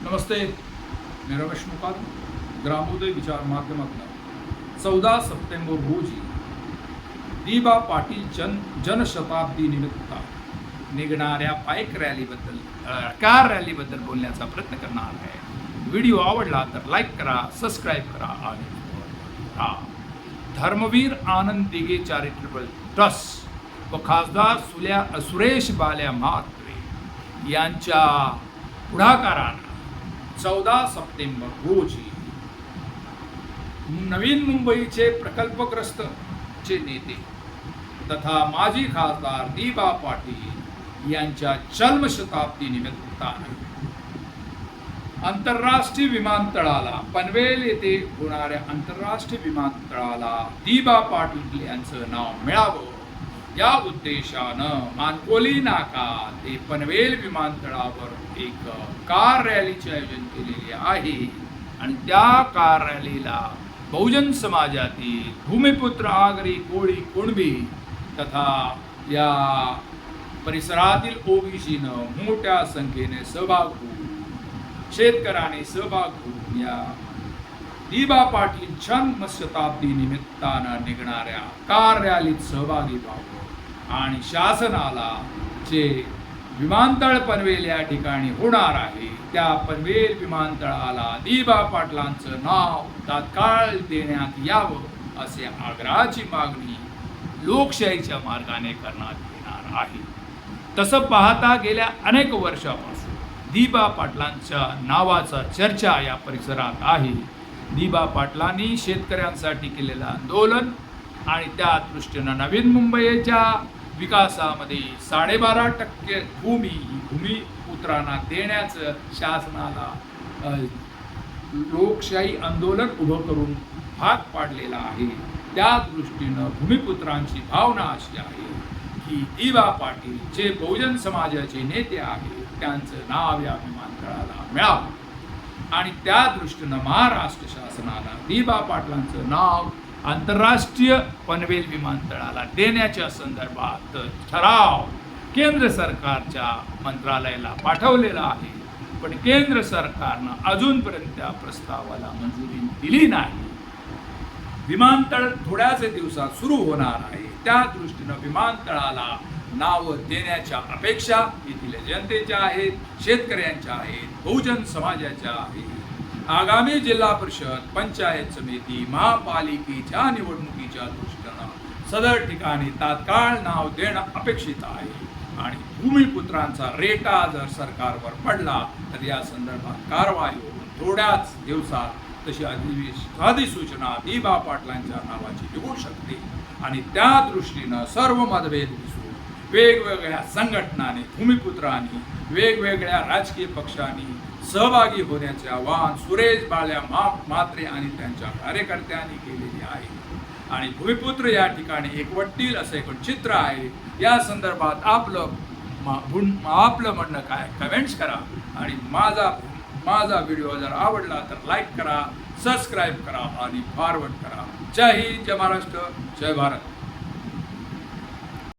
नमस्ते मी रमेश मुकाद ग्रामोदय विचार माध्यमातून चौदा सप्टेंबर रोजी दिबा पाटील जन जनशताब्दी निमित्त निघणाऱ्या बाईक रॅलीबद्दल कार रॅलीबद्दल बोलण्याचा प्रयत्न करणार आहे व्हिडिओ आवडला तर लाईक करा सबस्क्राईब करा आणि धर्मवीर आनंद दिगे चॅरिटेबल ट्रस्ट व खासदार सुल्या सुरेश बाल्या म्हात्रे यांच्या पुढाकारानं चौदा सप्टेंबर रोजी नवीन मुंबईचे प्रकल्पग्रस्त चे नेते तथा माजी खासदार दिबा पाटील यांच्या जन्मशताब्दी निमित्ताने आंतरराष्ट्रीय विमानतळाला पनवेल येथे होणाऱ्या आंतरराष्ट्रीय विमानतळाला दिबा पाटील यांचं नाव मिळावं. या उद्देशानं मानकोली नाका ते पनवेल विमानतळावर एक कार रॅलीचे आयोजन केलेले आहे. आणि त्या कार रॅलीला बहुजन समाजातील भूमिपुत्र आगरी कोळी कुणबी तथा या परिसरातील ओबीसीनं मोठ्या संख्येने सहभाग होऊन शेतकऱ्याने सहभाग होऊन या दिबा पाटील जन्म शताब्दी निमित्तानं निघणाऱ्या कार रॅलीत सहभागी व्हावं. आणि शासनाला जे विमानतळ पनवेल या ठिकाणी होणार आहे त्या पनवेल विमानतळाला दिबा पाटलांचं नाव तात्काळ देण्यात यावं असे आग्रहाची मागणी लोकशाहीच्या मार्गाने करण्यात येणार आहे. तसं पाहता गेल्या अनेक वर्षापासून दिबा पाटलांच्या नावाचा चर्चा या परिसरात आहे. दिबा पाटलांनी शेतकऱ्यांसाठी केलेलं आंदोलन आणि त्या दृष्टीनं नवीन मुंबईच्या विकासामध्ये साडेबारा टक्के भूमी भूमिपुत्रांना देण्याचं शासनाला लोकशाही आंदोलन उभं करून भाग पाडलेला आहे. त्या दृष्टीनं भूमिपुत्रांची भावना अशी आहे की दिवा पाटील जे बहुजन समाजाचे नेते आहेत त्यांचं नाव या विमानतळाला मिळावं. आणि त्या दृष्टीनं महाराष्ट्र शासनाला दिबा पाटलांचं नाव आंतरराष्ट्रीय पनवेल विमानतळाला देण्याच्या संदर्भात ठराव केंद्र सरकारच्या मंत्रालयाला पाठवलेला आहे. पण केंद्र सरकारनं अजूनपर्यंत त्या प्रस्तावाला मंजुरी दिली नाही. विमानतळ थोड्याच दिवसात सुरू होणार आहे. त्या दृष्टीनं विमानतळाला नाव देण्याच्या अपेक्षा येथील जनतेच्या आहेत शेतकऱ्यांच्या आहेत बहुजन समाजाच्या आहेत. आगामी जिल्हा परिषद पंचायत समिती महापालिकेच्या निवडणुकीच्या दृष्टीनं सदर ठिकाणी तात्काळ नाव देणं अपेक्षित आहे. आणि भूमिपुत्रांचा रेटा जर सरकारवर पडला तर या संदर्भात कारवाई होऊन थोड्याच दिवसात तशी अधिवेश अधिसूचना दिबा पाटलांच्या नावाची निघू शकते. आणि त्या दृष्टीनं सर्व मतभेद दिसू वेगवेगळ्या संघटनांनी भूमिपुत्रांनी वेगवेगळ्या राजकीय पक्षांनी सहभागी होण्याचे आवाहन सुरेश बाळ्या मा मात्रे आणि त्यांच्या कार्यकर्त्यांनी केलेले आहे. आणि भूमिपुत्र या ठिकाणी एकवटतील असं एक चित्र आहे. या संदर्भात आपलं आपलं म्हणणं काय? कमेंट्स करा. आणि माझा माझा व्हिडिओ जर आवडला तर लाईक करा सबस्क्राईब करा आणि फॉरवर्ड करा. जय हिंद जय महाराष्ट्र जय भारत.